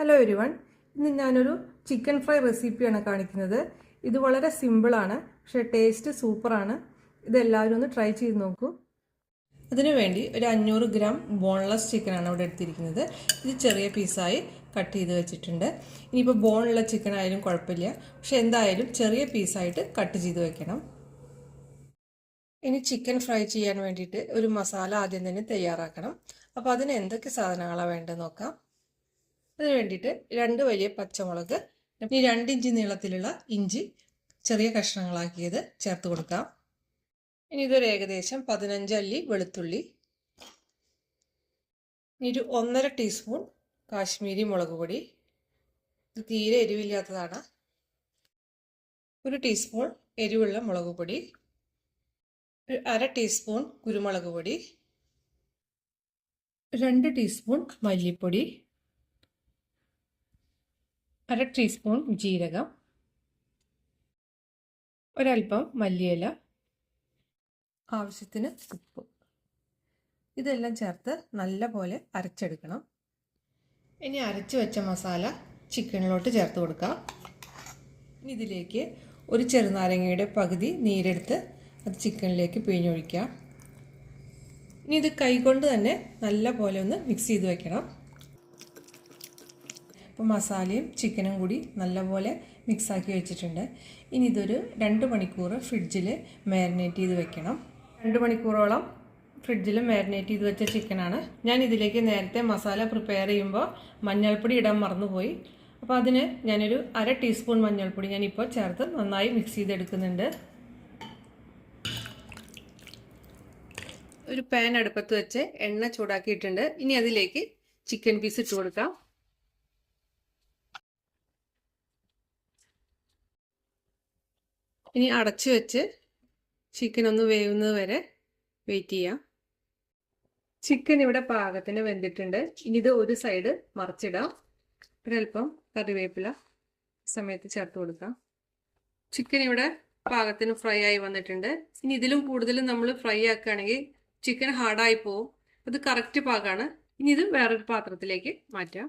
Hello everyone ഇന്ന് ഞാനൊരു chicken fry റെസിപ്പിയാണ് കാണിക്കുന്നത്. ഇത് വളരെ സിമ്പിളാണ് പക്ഷേ ടേസ്റ്റ് സൂപ്പറാണ് ഇതെല്ലാവരും ഒന്ന് ട്രൈ ചെയ്ത് നോക്കൂ. അതിനുവേണ്ടി ഒരു അഞ്ഞൂറ് ഗ്രാം ബോൺലെസ് ചിക്കനാണ് ഇവിടെ എടുത്തിരിക്കുന്നത്. ഇത് ചെറിയ പീസായി കട്ട് ചെയ്ത് വെച്ചിട്ടുണ്ട്. ഇനിയിപ്പോൾ ബോണുള്ള ചിക്കൻ ആയാലും കുഴപ്പമില്ല. പക്ഷെ എന്തായാലും ചെറിയ പീസായിട്ട് കട്ട് ചെയ്ത് വെക്കണം. ഇനി ചിക്കൻ ഫ്രൈ ചെയ്യാൻ വേണ്ടിയിട്ട് ഒരു മസാല ആദ്യം തന്നെ തയ്യാറാക്കണം. അപ്പോൾ അതിന് എന്തൊക്കെ സാധനങ്ങളാണ് വേണ്ടത് നോക്കാം. അതിന് വേണ്ടിയിട്ട് രണ്ട് വലിയ പച്ചമുളക് ഇനി രണ്ട് ഇഞ്ച് നീളത്തിലുള്ള ഇഞ്ചി ചെറിയ കഷ്ണങ്ങളാക്കിയത് ചേർത്ത് കൊടുക്കാം. ഇനി ഇതൊരു ഏകദേശം പതിനഞ്ച് അല്ലി വെളുത്തുള്ളി ഒരു ഒന്നര ടീസ്പൂൺ കാശ്മീരി മുളക് പൊടി. ഇത് തീരെ എരിവില്ലാത്തതാണ്. ഒരു ടീസ്പൂൺ എരിവുള്ള മുളക് പൊടി ഒരു അര ടീസ്പൂൺ കുരുമുളക് പൊടി രണ്ട് ടീസ്പൂൺ മല്ലിപ്പൊടി അര ടീസ്പൂൺ ജീരകം. ഒരൽപ്പം മല്ലിയില. ആവശ്യത്തിന് ഉപ്പ്. ഇതെല്ലാം ചേർത്ത് നല്ല പോലെ അരച്ചെടുക്കണം. ഇനി അരച്ച് വെച്ച മസാല ചിക്കനിലോട്ട് ചേർത്ത് കൊടുക്കാം. ഇനി ഇതിലേക്ക് ഒരു ചെറുനാരങ്ങയുടെ പകുതി നീരെടുത്ത് അത് ചിക്കനിലേക്ക് പിഴിഞ്ഞൊഴിക്കാം. ഇനി ഇത് കൈകൊണ്ട് തന്നെ നല്ല പോലെ ഒന്ന് മിക്സ് ചെയ്ത് വെക്കണം. അപ്പോൾ മസാലയും ചിക്കനും കൂടി നല്ലപോലെ മിക്സാക്കി വെച്ചിട്ടുണ്ട്. ഇനി ഇതൊരു രണ്ട് മണിക്കൂർ ഫ്രിഡ്ജിൽ മാരിനേറ്റ് ചെയ്ത് വെക്കണം. രണ്ട് മണിക്കൂറോളം ഫ്രിഡ്ജിൽ മാരിനേറ്റ് ചെയ്ത് വെച്ച ചിക്കനാണ്. ഞാൻ ഇതിലേക്ക് നേരത്തെ മസാല പ്രിപ്പയർ ചെയ്യുമ്പോൾ മഞ്ഞൾപ്പൊടി ഇടാൻ മറന്നുപോയി. അപ്പോൾ അതിന് ഞാനൊരു അര ടീസ്പൂൺ മഞ്ഞൾപ്പൊടി ഞാനിപ്പോൾ ചേർത്ത് നന്നായി മിക്സ് ചെയ്തെടുക്കുന്നുണ്ട്. ഒരു പാൻ അടുപ്പത്ത് വെച്ച് എണ്ണ ചൂടാക്കിയിട്ടുണ്ട്. ഇനി അതിലേക്ക് ചിക്കൻ പീസ് ഇട്ട് കൊടുക്കാം. ഇനി അടച്ചു വെച്ച് ചിക്കൻ ഒന്ന് വേവുന്നത് വരെ വെയിറ്റ് ചെയ്യാം. ചിക്കൻ ഇവിടെ പാകത്തിന് വെന്തിട്ടുണ്ട്. ഇനി ഇത് ഒരു സൈഡ് മറിച്ചിടാം. ഒരല്പം കറിവേപ്പില സമയത്ത് ചേർത്ത് കൊടുക്കാം. ചിക്കൻ ഇവിടെ പാകത്തിന് ഫ്രൈ ആയി വന്നിട്ടുണ്ട്. ഇനി ഇതിലും കൂടുതലും നമ്മൾ ഫ്രൈ ആക്കുകയാണെങ്കിൽ ചിക്കൻ ഹാർഡായി പോവും. അത് കറക്റ്റ് പാകമാണ് ഇനി ഇത് വേറൊരു പാത്രത്തിലേക്ക് മാറ്റാം.